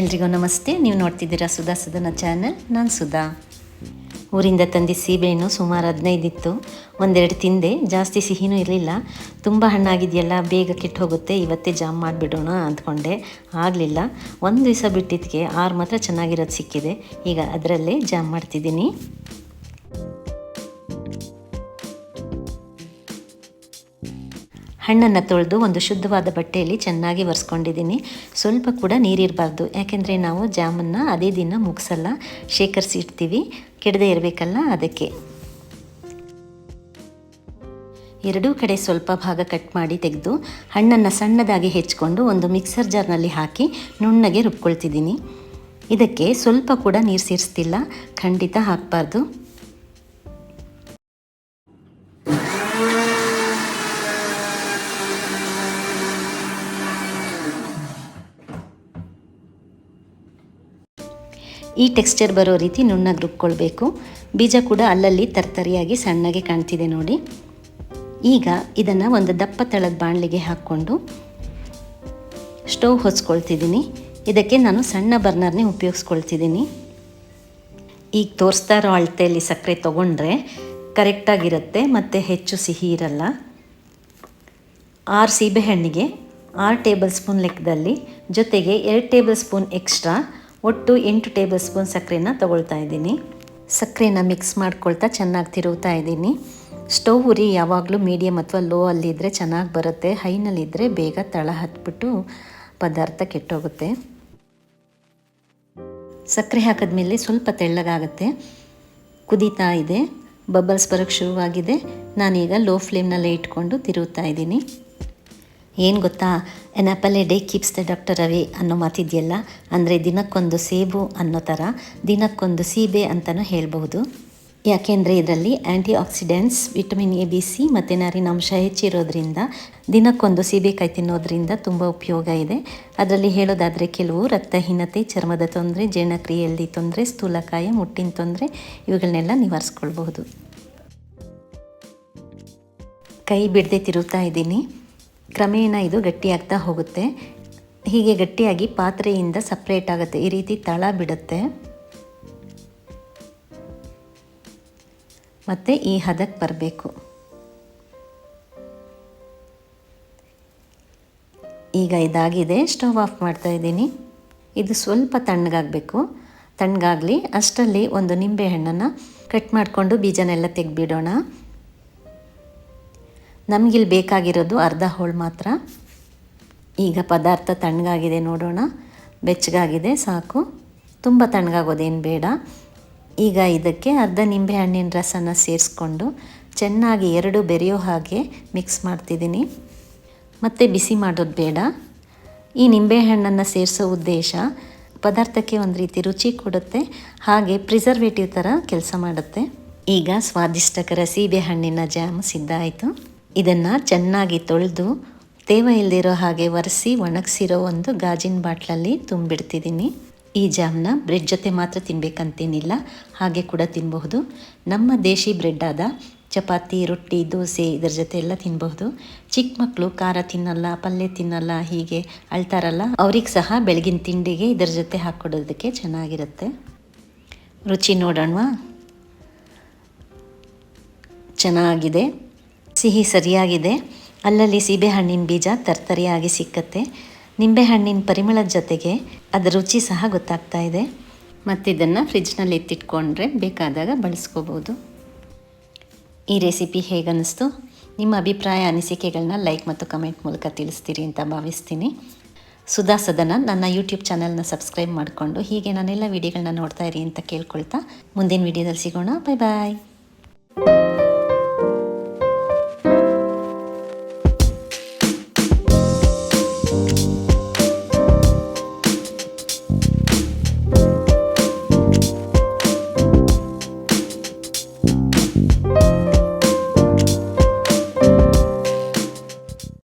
ಎಲ್ರಿಗೂ ನಮಸ್ತೆ. ನೀವು ನೋಡ್ತಿದ್ದೀರಾ ಸುಧಾ ಸುಧನ ಚಾನಲ್. ನಾನು ಸುಧಾ. ಊರಿಂದ ತಂದು ಸೀಬೆಹಣ್ಣು ಸುಮಾರು ಹದಿನೈದು ಇತ್ತು ಒಂದೆರಡು ತಿಂದೆ. ಜಾಸ್ತಿ ಸಿಹಿನೂ ಇರಲಿಲ್ಲ. ತುಂಬ ಹಣ್ಣಾಗಿದೆಯಲ್ಲ ಬೇಗ ಕೆಟ್ಟು ಹೋಗುತ್ತೆ, ಇವತ್ತೇ ಜಾಮ್ ಮಾಡಿಬಿಡೋಣ ಅಂದ್ಕೊಂಡೆ. ಆಗಲಿಲ್ಲ. ಒಂದು ದಿವಸ ಬಿಟ್ಟಿದ್ದಕ್ಕೆ ಆರು ಮಾತ್ರ ಚೆನ್ನಾಗಿರೋದು ಸಿಕ್ಕಿದೆ. ಈಗ ಅದರಲ್ಲೇ ಜಾಮ್ ಮಾಡ್ತಿದ್ದೀನಿ. ಹಣ್ಣನ್ನು ತೊಳೆದು ಒಂದು ಶುದ್ಧವಾದ ಬಟ್ಟೆಯಲ್ಲಿ ಚೆನ್ನಾಗಿ ಒರೆಸ್ಕೊಂಡಿದ್ದೀನಿ. ಸ್ವಲ್ಪ ಕೂಡ ನೀರಿರಬಾರ್ದು. ಯಾಕೆಂದರೆ ನಾವು ಜಾಮನ್ನು ಅದೇ ದಿನ ಮುಗಿಸಲ್ಲ ಶೇಖರಿಸಿ ಇಡ್ತೀವಿ ಕೆಡದೆ ಇರಬೇಕಲ್ಲ ಅದಕ್ಕೆ. ಎರಡೂ ಕಡೆ ಸ್ವಲ್ಪ ಭಾಗ ಕಟ್ ಮಾಡಿ ತೆಗೆದು, ಹಣ್ಣನ್ನು ಸಣ್ಣದಾಗಿ ಹೆಚ್ಕೊಂಡು ಒಂದು ಮಿಕ್ಸರ್ ಜಾರ್ನಲ್ಲಿ ಹಾಕಿ ನುಣ್ಣಗೆ ರುಬ್ಕೊಳ್ತಿದ್ದೀನಿ. ಇದಕ್ಕೆ ಸ್ವಲ್ಪ ಕೂಡ ನೀರು ಸೇರಿಸ್ತಿಲ್ಲ. ಖಂಡಿತ ಹಾಕಬಾರ್ದು. ಈ ಟೆಕ್ಸ್ಚರ್ ಬರೋ ರೀತಿ ನುಣ್ಣಗೆ ರುಬ್ಕೊಳ್ಬೇಕು. ಬೀಜ ಕೂಡ ಅಲ್ಲಲ್ಲಿ ತರ್ತರಿಯಾಗಿ ಸಣ್ಣಗೆ ಕಾಣ್ತಿದೆ ನೋಡಿ. ಈಗ ಇದನ್ನು ಒಂದು ದಪ್ಪ ತಳದ ಬಾಣಲಿಗೆ ಹಾಕ್ಕೊಂಡು ಸ್ಟವ್ ಹೊಚ್ಕೊಳ್ತಿದ್ದೀನಿ ಇದಕ್ಕೆ ನಾನು ಸಣ್ಣ ಬರ್ನರ್ನೇ ಉಪಯೋಗಿಸ್ಕೊಳ್ತಿದ್ದೀನಿ. ಈಗ ತೋರಿಸ್ತಾ ಇರೋ ಅಳತೆಯಲ್ಲಿ ಸಕ್ಕರೆ ತೊಗೊಂಡ್ರೆ ಕರೆಕ್ಟಾಗಿರುತ್ತೆ, ಮತ್ತು ಹೆಚ್ಚು ಸಿಹಿ ಇರಲ್ಲ. ಆರು ಸೀಬೆಹಣ್ಣಿಗೆ ಆರು ಟೇಬಲ್ ಸ್ಪೂನ್ ಲೆಕ್ಕದಲ್ಲಿ ಜೊತೆಗೆ ಎರಡು ಟೇಬಲ್ ಸ್ಪೂನ್ ಎಕ್ಸ್ಟ್ರಾ ಒಟ್ಟು ಎಂಟು ಟೇಬಲ್ ಸ್ಪೂನ್ ಸಕ್ಕರೆನ ತಗೊಳ್ತಾ ಇದ್ದೀನಿ. ಸಕ್ಕರೆನ ಮಿಕ್ಸ್ ಮಾಡ್ಕೊಳ್ತಾ ಚೆನ್ನಾಗಿ ತಿರುಗ್ತಾ ಇದ್ದೀನಿ. ಸ್ಟವ್ ಉರಿ ಯಾವಾಗಲೂ ಮೀಡಿಯಮ್ ಅಥವಾ ಲೋ ಅಲ್ಲಿದ್ದರೆ ಚೆನ್ನಾಗಿ ಬರುತ್ತೆ. ಹೈನಲ್ಲಿದ್ದರೆ ಬೇಗ ತಳ ಹತ್ಬಿಟ್ಟು ಪದಾರ್ಥ ಕೆಟ್ಟೋಗುತ್ತೆ. ಸಕ್ಕರೆ ಹಾಕಿದ್ಮೇಲೆ ಸ್ವಲ್ಪ ತೆಳ್ಳಗಾಗುತ್ತೆ. ಕುದೀತಾ ಇದೆ. ಬಬಲ್ಸ್ ಬರೋಕ್ಕೆ ಶುರುವಾಗಿದೆ. ನಾನೀಗ ಲೋ ಫ್ಲೇಮ್ನಲ್ಲೇ ಇಟ್ಕೊಂಡು ತಿರುಗುತ್ತಾ ಇದ್ದೀನಿ. ಏನು ಗೊತ್ತಾ? An apple a day keeps the doctor away ಅನ್ನೋ ಮಾತಿದೆಯಲ್ಲ? ಅಂದರೆ ದಿನಕ್ಕೊಂದು ಸೇಬು ಅನ್ನೋ ಥರ ದಿನಕ್ಕೊಂದು ಸೀಬೆ ಅಂತಲೂ ಹೇಳಬಹುದು. ಯಾಕೆಂದರೆ ಇದರಲ್ಲಿ anti oxidants vitamin A B C ಮತ್ತು ನಾರಿನಾಂಶ ಹೆಚ್ಚಿರೋದ್ರಿಂದ ದಿನಕ್ಕೊಂದು ಸೀಬೆಕಾಯಿ ತಿನ್ನೋದ್ರಿಂದ ತುಂಬ ಉಪಯೋಗ ಇದೆ. ಅದರಲ್ಲಿ ಹೇಳೋದಾದರೆ ಕೆಲವು ರಕ್ತಹೀನತೆ, ಚರ್ಮದ ತೊಂದರೆ, ಜೀರ್ಣಕ್ರಿಯೆಯಲ್ಲಿ ತೊಂದರೆ, ಸ್ಥೂಲಕಾಯ, ಮುಟ್ಟಿನ ತೊಂದರೆ, ಇವುಗಳನ್ನೆಲ್ಲ ನಿವಾರಿಸ್ಕೊಳ್ಬಹುದು. ಕೈ ಬಿಡದೆ ತಿರುಗ್ತಾ ಇದ್ದೀನಿ. ಕ್ರಮೇಣ ಇದು ಗಟ್ಟಿಯಾಗ್ತಾ ಹೋಗುತ್ತೆ. ಹೀಗೆ ಗಟ್ಟಿಯಾಗಿ ಪಾತ್ರೆಯಿಂದ ಸಪ್ರೇಟ್ ಆಗುತ್ತೆ. ಈ ರೀತಿ ತಳ ಬಿಡುತ್ತೆ. ಮತ್ತು ಈ ಹದಕ್ಕೆ ಬರಬೇಕು. ಈಗ ಇದಾಗಿದೆ. ಸ್ಟವ್ ಆಫ್ ಮಾಡ್ತಾ ಇದ್ದೀನಿ. ಇದು ಸ್ವಲ್ಪ ತಣ್ಣಗಾಗಬೇಕು. ತಣ್ಣಗಾಗಲಿ ಅಷ್ಟರಲ್ಲಿ ಒಂದು ನಿಂಬೆ ಹಣ್ಣನ್ನು ಕಟ್ ಮಾಡಿಕೊಂಡು ಬೀಜನೆಲ್ಲ ತೆಗೆದ್ಬಿಡೋಣ. ನಮಗಿಲ್ಲಿ ಬೇಕಾಗಿರೋದು ಅರ್ಧ ಹೋಳು ಮಾತ್ರ. ಈಗ ಪದಾರ್ಥ ತಣ್ಣಗಾಗಿದೆ ನೋಡೋಣ. ಬೆಚ್ಚಗಾಗಿದೆ, ಸಾಕು. ತುಂಬ ತಣ್ಣಗಾಗೋದೇನು ಬೇಡ. ಈಗ ಇದಕ್ಕೆ ಅರ್ಧ ನಿಂಬೆ ಹಣ್ಣಿನ ರಸನ ಸೇರಿಸ್ಕೊಂಡು ಚೆನ್ನಾಗಿ ಎರಡು ಬೆರೆಯೋ ಹಾಗೆ ಮಿಕ್ಸ್ ಮಾಡ್ತಿದ್ದೀನಿ. ಮತ್ತು ಬಿಸಿ ಮಾಡೋದು ಬೇಡ. ಈ ನಿಂಬೆಹಣ್ಣನ್ನು ಸೇರಿಸೋ ಉದ್ದೇಶ ಪದಾರ್ಥಕ್ಕೆ ಒಂದು ರೀತಿ ರುಚಿ ಕೊಡುತ್ತೆ. ಹಾಗೆ ಪ್ರಿಸರ್ವೇಟಿವ್ ಥರ ಕೆಲಸ ಮಾಡುತ್ತೆ. ಈಗ ಸ್ವಾದಿಷ್ಟಕರ ಸೀಬೆ ಹಣ್ಣಿನ ಜಾಮ್ ಸಿದ್ಧ ಆಯಿತು. ಇದನ್ನು ಚೆನ್ನಾಗಿ ತೊಳೆದು ತೇವ ಇಲ್ಲದಿರೋ ಹಾಗೆ ಒರೆಸಿ ಒಣಗಿಸಿರೋ ಒಂದು ಗಾಜಿನ ಬಾಟ್ಲಲ್ಲಿ ತುಂಬಿಡ್ತಿದ್ದೀನಿ. ಈ ಜಾಮ್ನ ಬ್ರೆಡ್ ಜೊತೆ ಮಾತ್ರ ತಿನ್ನಬೇಕಂತೇನಿಲ್ಲ ಹಾಗೆ ಕೂಡ ತಿನ್ನಬಹುದು ನಮ್ಮ ದೇಶಿ ಬ್ರೆಡ್ ಆದ ಚಪಾತಿ, ರೊಟ್ಟಿ, ದೋಸೆ ಇದರ ಜೊತೆ ಎಲ್ಲ ತಿನ್ನಬಹುದು ಚಿಕ್ಕ ಮಕ್ಕಳು ಖಾರ ತಿನ್ನಲ್ಲ, ಪಲ್ಯ ತಿನ್ನಲ್ಲ, ಹೀಗೆ ಅಳ್ತಾರಲ್ಲ, ಅವ್ರಿಗೆ ಸಹ ಬೆಳಗಿನ ತಿಂಡಿಗೆ ಇದರ ಜೊತೆ ಹಾಕ್ಕೊಡೋದಕ್ಕೆ ಚೆನ್ನಾಗಿರುತ್ತೆ. ರುಚಿ ನೋಡೋಣವಾ? ಚೆನ್ನಾಗಿದೆ. ಸಿಹಿ ಸರಿಯಾಗಿದೆ. ಅಲ್ಲಲ್ಲಿ ಸೀಬೆಹಣ್ಣಿನ ಬೀಜ ತರ್ತರಿಯಾಗಿ ಸಿಕ್ಕತ್ತೆ. ನಿಂಬೆಹಣ್ಣಿನ ಪರಿಮಳದ ಜೊತೆಗೆ ಅದರ ರುಚಿ ಸಹ ಗೊತ್ತಾಗ್ತಾ ಇದೆ. ಮತ್ತು ಇದನ್ನು ಫ್ರಿಜ್ನಲ್ಲಿ ಎತ್ತಿಟ್ಕೊಂಡ್ರೆ ಬೇಕಾದಾಗ ಬಳಸ್ಕೋಬೋದು. ಈ ರೆಸಿಪಿ ಹೇಗನ್ನಿಸ್ತು? ನಿಮ್ಮ ಅಭಿಪ್ರಾಯ ಅನಿಸಿಕೆಗಳನ್ನ ಲೈಕ್ ಮತ್ತು ಕಮೆಂಟ್ ಮೂಲಕ ತಿಳಿಸ್ತೀರಿ ಅಂತ ಭಾವಿಸ್ತೀನಿ. ಸುಧಾ ಸದನ ನನ್ನ ಯೂಟ್ಯೂಬ್ ಚಾನಲ್ನ ಸಬ್ಸ್ಕ್ರೈಬ್ ಮಾಡಿಕೊಂಡು ಹೀಗೆ ನಾನೆಲ್ಲ ವೀಡಿಯೋಗಳನ್ನ ನೋಡ್ತಾ ಇರಿ ಅಂತ ಕೇಳ್ಕೊಳ್ತಾ ಮುಂದಿನ ವಿಡಿಯೋದಲ್ಲಿ ಸಿಗೋಣ. ಬಾಯ್ ಬಾಯ್.